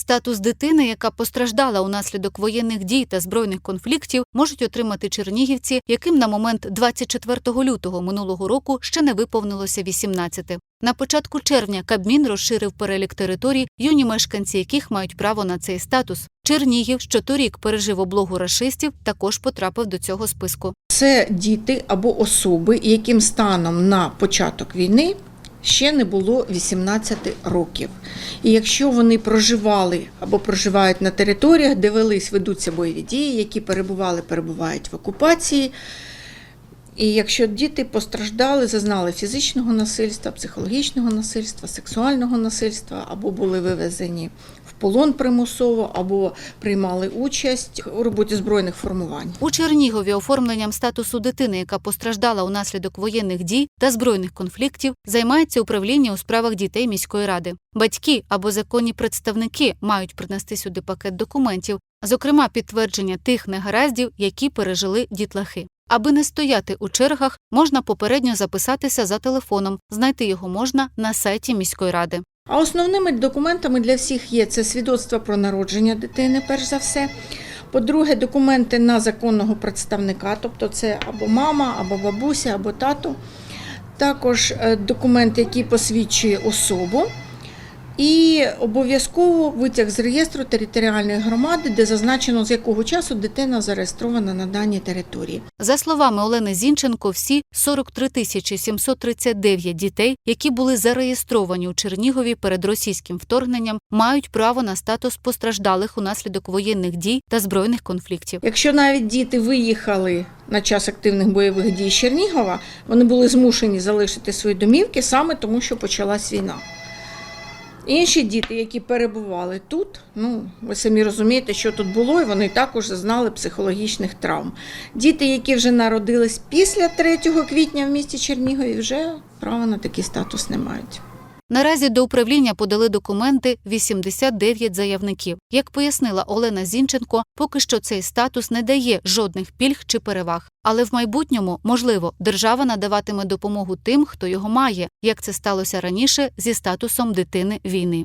Статус дитини, яка постраждала унаслідок воєнних дій та збройних конфліктів, можуть отримати чернігівці, яким на момент 24 лютого минулого року ще не виповнилося 18. На початку червня Кабмін розширив перелік територій, юні мешканці яких мають право на цей статус. Чернігів, що торік пережив облогу рашистів, також потрапив до цього списку. Це діти або особи, яким станом на початок війни ще не було 18 років. І якщо вони проживали або проживають на територіях, де велись, ведуться бойові дії, які перебували, перебувають в окупації. І якщо діти постраждали, зазнали фізичного насильства, психологічного насильства, сексуального насильства, або були вивезені в полон примусово, або приймали участь у роботі збройних формувань. У Чернігові оформленням статусу дитини, яка постраждала унаслідок воєнних дій та збройних конфліктів, займається управління у справах дітей міської ради. Батьки або законні представники мають принести сюди пакет документів, зокрема підтвердження тих негараздів, які пережили дітлахи. Аби не стояти у чергах, можна попередньо записатися за телефоном. Знайти його можна на сайті міської ради. А основними документами для всіх є це свідоцтво про народження дитини, перш за все. По-друге, документи на законного представника, тобто це або мама, або бабуся, або тато. Також е, документ, який посвідчує особу. І обов'язково витяг з реєстру територіальної громади, де зазначено, з якого часу дитина зареєстрована на даній території. За словами Олени Зінченко, всі 43 тисячі 739 дітей, які були зареєстровані у Чернігові перед російським вторгненням, мають право на статус постраждалих унаслідок воєнних дій та збройних конфліктів. Якщо навіть діти виїхали на час активних бойових дій з Чернігова, вони були змушені залишити свої домівки саме тому, що почалась війна. Інші діти, які перебували тут, ну ви самі розумієте, що тут було, і вони також зазнали психологічних травм. Діти, які вже народились після 3 квітня в місті Чернігові, вже права на такий статус не мають. Наразі до управління подали документи 89 заявників. Як пояснила Олена Зінченко, поки що цей статус не дає жодних пільг чи переваг. Але в майбутньому, можливо, держава надаватиме допомогу тим, хто його має, як це сталося раніше зі статусом дитини війни.